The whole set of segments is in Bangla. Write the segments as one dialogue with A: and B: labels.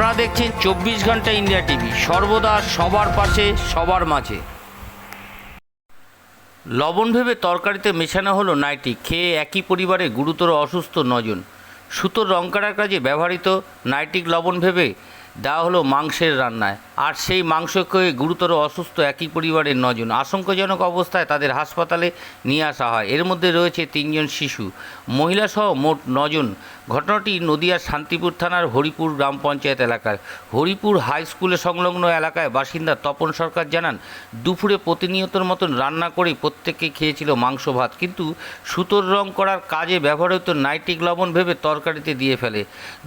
A: আপনারা দেখছেন চব্বিশ ঘণ্টা ইন্ডিয়া টিভি। সর্বদা সবার পাশে, সবার মাঝে। লবণ ভেবে তরকারিতে মেশানো হলো নাইটি, খেয়ে একই পরিবারে গুরুতর অসুস্থ নজন। সুতোর রং করার কাজে ব্যবহৃত নাইটিক লবণ ভেবে দেওয়া হলো মাংসের রান্নায়। আর সেই মাংস খেয়ে গুরুতর অসুস্থ একই পরিবারের নজন আশঙ্কাজনক অবস্থায় তাদের হাসপাতালে নিয়ে আসা হয়। এর মধ্যে রয়েছে তিনজন শিশু। মহিলাসহ মোট নজন। ঘটনাটি নদিয়ার শান্তিপুর থানার হরিপুর গ্রাম পঞ্চায়েত এলাকার। হরিপুর হাই স্কুলে সংলগ্ন এলাকায় বাসিন্দা তপন সরকার জানান, দুপুরে প্রতিনিয়তর মতন রান্না করে প্রত্যেককে খেয়েছিল মাংস ভাত। কিন্তু সুতোর রং করার কাজে ব্যবহৃত নাইটিক লবণ ভেবে তরকারিতে দিয়ে ফেলে।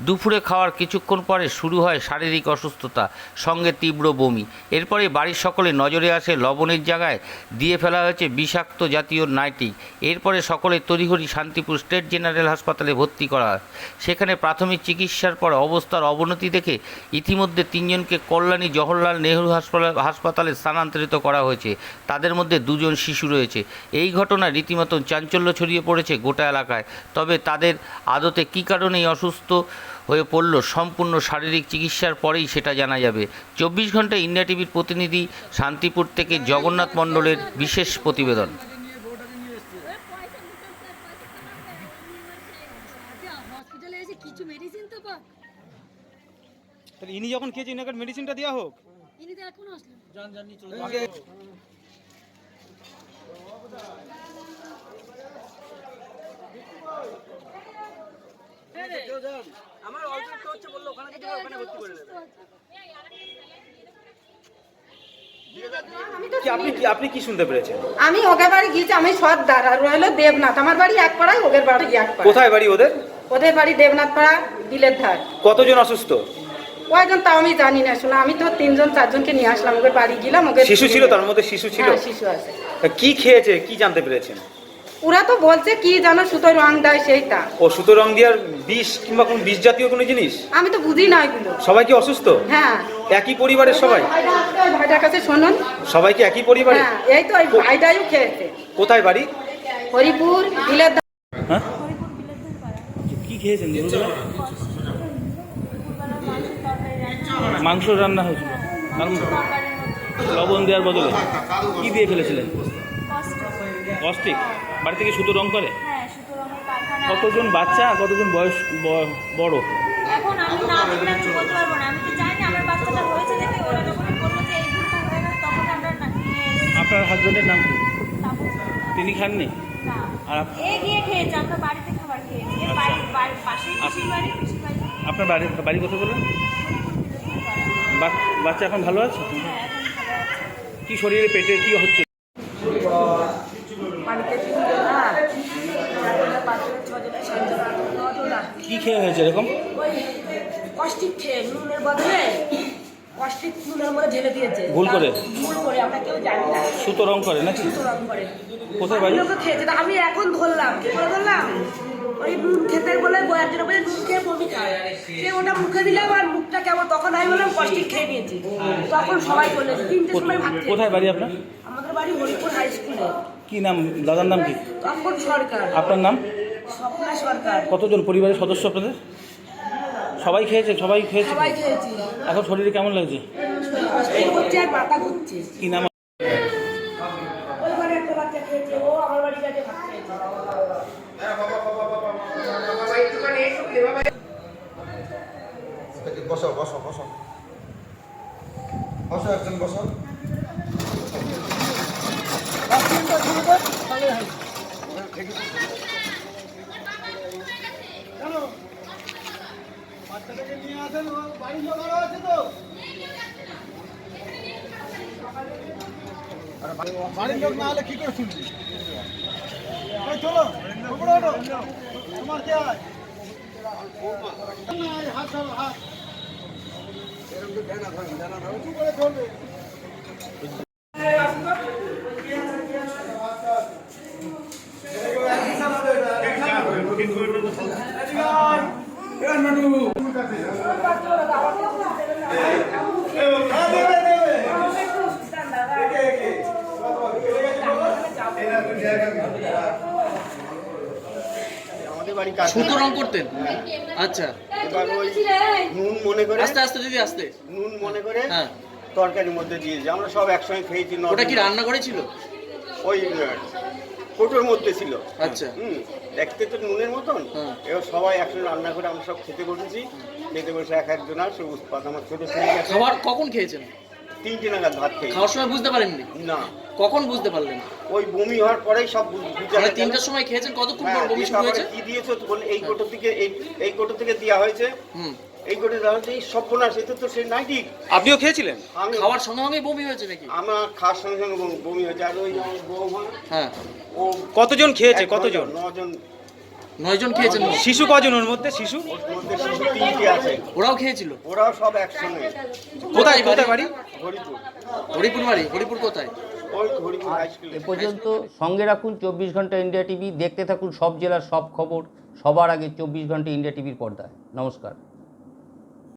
A: দুপুরে খাওয়ার কিছুক্ষণ পরে শুরু হয় শারীরিক অসুস্থতা। সঙ্গে তীব্র বমি। এরপরে বাড়ির সকলে নজরে আসে লবণের জায়গায়। দিয়ে ফেলা হয়েছে বিষাক্ত জাতীয় নাইটিক এরপরে সকলে তড়িঘড়ি শান্তিপুর স্টেট জেনারেল হাসপাতালে ভর্তি করা হয়। সেখানে প্রাথমিক চিকিৎসার পর অবস্থার অবনতি দেখে ইতিমধ্যে তিনজনকে কল্যাণী জওহরলাল নেহরু হাসপাতাল হাসপাতালে স্থানান্তরিত করা হয়েছে। তাদের মধ্যে দুজন শিশু রয়েছে। এই ঘটনায় রীতিমতো চাঞ্চল্য ছড়িয়ে পড়েছে গোটা এলাকায়। তবে তাদের আদতে কী কারণে অসুস্থ হয়ে পড়ল। সম্পূর্ণ শারীরিক চিকিৎসার পরেই সেটা জানা যাবে। চব্বিশ ঘণ্টা ইন্ডিয়া টিভির প্রতিনিধি শান্তিপুর থেকে জগন্নাথ মণ্ডলের বিশেষ প্রতিবেদন।
B: কিছু মেডিসিন তো পাক।
C: তাহলে ইনি যখন খেয়েছে ইনাকে মেডিসিনটা দেওয়া হোক।
B: ইনি তো এখনও আসলেন
C: আগে কি আপনি কি আপনি কি শুনতে পেরেছেন?
D: আমি ওকে বাড়ি গিয়েছি আমি সর্দার আর রইল দেবনাথ। আমার বাড়ি এক পাড়ায় ওদের বাড়ি এক পাড়া
C: কোথায় বাড়ি ওদের?
D: ওদের বাড়ি দেবনাথ পাড়া বিলের ধার।
C: কতজন অসুস্থ?
D: কয়জন তাও আমি জানি না শোনা আমি তো তিনজন চারজনকে নিয়ে আসলাম ওদের বাড়ি গেলাম ওকে
C: শিশু ছিল তার মধ্যে শিশু ছিল?
D: হ্যাঁ শিশু আছে।
C: কি খেয়েছে কি জানতে পেরেছেন?
D: ওরা তো বলছে কি জানো সুতোয় রং দেয় সেইটা।
C: ও সুতো রং দেওয়ার বিষ কিংবা কোন বিষ জাতীয় কোনো জিনিস?
D: আমি তো বুঝি না এগুলো।
C: সবাই কি অসুস্থ?
D: হ্যাঁ।
C: একই পরিবারের সবাই?
D: ভাইটার কাছে শুনুন।
C: সবাই কি একই পরিবারে?
D: হ্যাঁ এই তো ভাইটাইও খেয়েছে।
C: কোথায় বাড়ি?
D: হরিপুর বিলের ধার
C: হ্যাঁ? কি খেয়েছেন মাংস রান্না হয়েছিল। লবণ দেওয়ার বদলে। কি দিয়ে ফেলেছিলেন? অস্টিক বাড়ি থেকে সুতো রং করে?
E: হ্যাঁ সুতো রঙের কারখানা।
C: কতজন বাচ্চা আর কতজন বয়স ব- বড়?
E: এখন আমি না দেখলে আমি বলতে পারব না। আমি তো জানি না আমার বাচ্চাটা হয়েছে দেখে ওরা যখন বলল যে এই ভুলটা হয়ে গেছে তখন আমরা না নিয়ে এসেছি।
C: আপনার হাজবেন্ডের নাম কি?
E: তারপর
C: তিনি খাননি?
E: না।
C: আর আপ-
E: এ গিয়ে খেয়েছে আমরা বাড়িতে খাবার খেয়েছি। এর বাড়ি বাড়ির পাশেই পিসির বাড়ি পিসির বাড়ি।
C: আপনার বাড়ি বাড়ি কোথায় বলেন বা- বাচ্চা এখন ভালো আছে?
E: হ্যাঁ এখন ভালো আছে।
C: কি শরীরে পেটে কি হচ্ছে? কি খেয়ে হয়েছে এরকম?
F: কষ্টিক খেয়ে নুনের বদলে কষ্টিক নুনের মধ্যে ঢেলে দিয়েছে।
C: ভুল করে?
F: ভুল করে আমরা কেউ জানি না।
C: সুতো রং করে নাকি?
F: সুতো রং করে।
C: কোথায় বাড়ি?
F: লোকে খেয়েছে তা আমি এখন ধরলাম কি করে ধরলাম? ওই নুন খেতে বলে বলে নুন খেয়ে বমি খায়। সে ওটা মুখে দিলাম আর মুখটা কেমন তখন আমি বললাম কষ্টিক খেয়ে নিয়েছি। তখন সবাই বলেছে তিনটে সময় ভাত
C: কোথায় বাড়ি আপনার?
F: আমাদের বাড়ি হরিপুর হাই স্কুলে।
C: কি নাম? দাদার নাম কি?
F: সরকার।
C: আপনার নাম?
F: স্বপ্না সরকার।
C: কতজন পরিবারের সদস্য আপনাদের? সবাই খেয়েছে? সবাই খেয়েছে
F: সবাই খেয়েছি।
C: এখন শরীরে কেমন লাগছে?
F: কষ্টিক হচ্ছে আর মাথা ঘুরছে।
C: কি নাম?
F: ওই ঘরে একটা বাচ্চা খেয়েছে ও আমার বাড়ি গেছে ভাত খেয়েছে।
G: বসো বসো বসো। বসো একজন বসো।
H: বাড়ির লোক না হলে কি করে শুনবি? চলো তোমার কে হাত ধরো, হাত। উঁচু করে ধরবে
I: সুতো রং করতেন। আচ্ছা।
B: তোমরা
G: ওই নুন মনে করে
I: আস্তে আস্তে দিদি আস্তে।
G: নুন মনে করে
I: হ্যাঁ।
G: তরকারির মধ্যে দিয়েছি আমরা সব একসঙ্গে খেয়েছি
I: ওটা কি রান্না করেছিল?
G: ওই কোটোর মধ্যে ছিল।
I: আচ্ছা।
G: হুম দেখতে তো নুনের মতন।
I: হ্যাঁ।
G: এবার সবাই একসঙ্গে রান্না করে আমরা সব খেতে বসেছি। খেতে বসে এক একজন আর সবুজ পাতা আমার ছোট ছেলে
I: খাবার কখন খেয়েছেন?
G: তিনটে নাগাদ ভাত খেয়ে
I: খাওয়ার সময় বুঝতে পারেননি?
G: না।
I: কখন বুঝতে পারলেন?
G: ওই বমি হওয়ার পরেই সব
I: মানে তিনটার সময় খেয়েছেন? কতক্ষণ
G: হ্যাঁ,
I: পর বমি শুরু হয়েছে?
G: কি দিয়েছ? তো বলে এই কোটো থেকে এই এই কোটো থেকে দেওয়া হয়েছে।
I: হুম।
G: এই কোটো দেওয়া এই সর্বনাশ এটা তো সে নাইটি
C: আপনিও খেয়েছিলেন?
G: আমি
I: খাওয়ার সঙ্গে সঙ্গে বমি হয়েছে নাকি?
G: আমার খাওয়ার সঙ্গে সঙ্গে বমি- বমি হয়েছে। আর ওই আমার বৌমা
I: হ্যাঁ।
G: ও
C: কতজন খেয়েছে? কতজন?
G: নজন, নজন
I: নয় জন খেয়েছেন
C: শিশু কজন ওর মধ্যে? শিশু?
G: ওর মধ্যে শিশু তিনটে আছে।
I: ওরাও খেয়েছিল?
G: ওরাও সব একসঙ্গে।
C: কোথায় কোথায় বাড়ি?
G: হরিপুর।
I: হরিপুর বাড়ি? হরিপুর কোথায়?
G: ওই হরিপুর হাই স্কুল
A: এ। পর্যন্ত সঙ্গে রাখুন চব্বিশ ঘণ্টা ইন্ডিয়া টিভি দেখতে থাকুন সব জেলার সব খবর সবার আগে চব্বিশ ঘণ্টা ইন্ডিয়া টিভির পর্দায়। নমস্কার।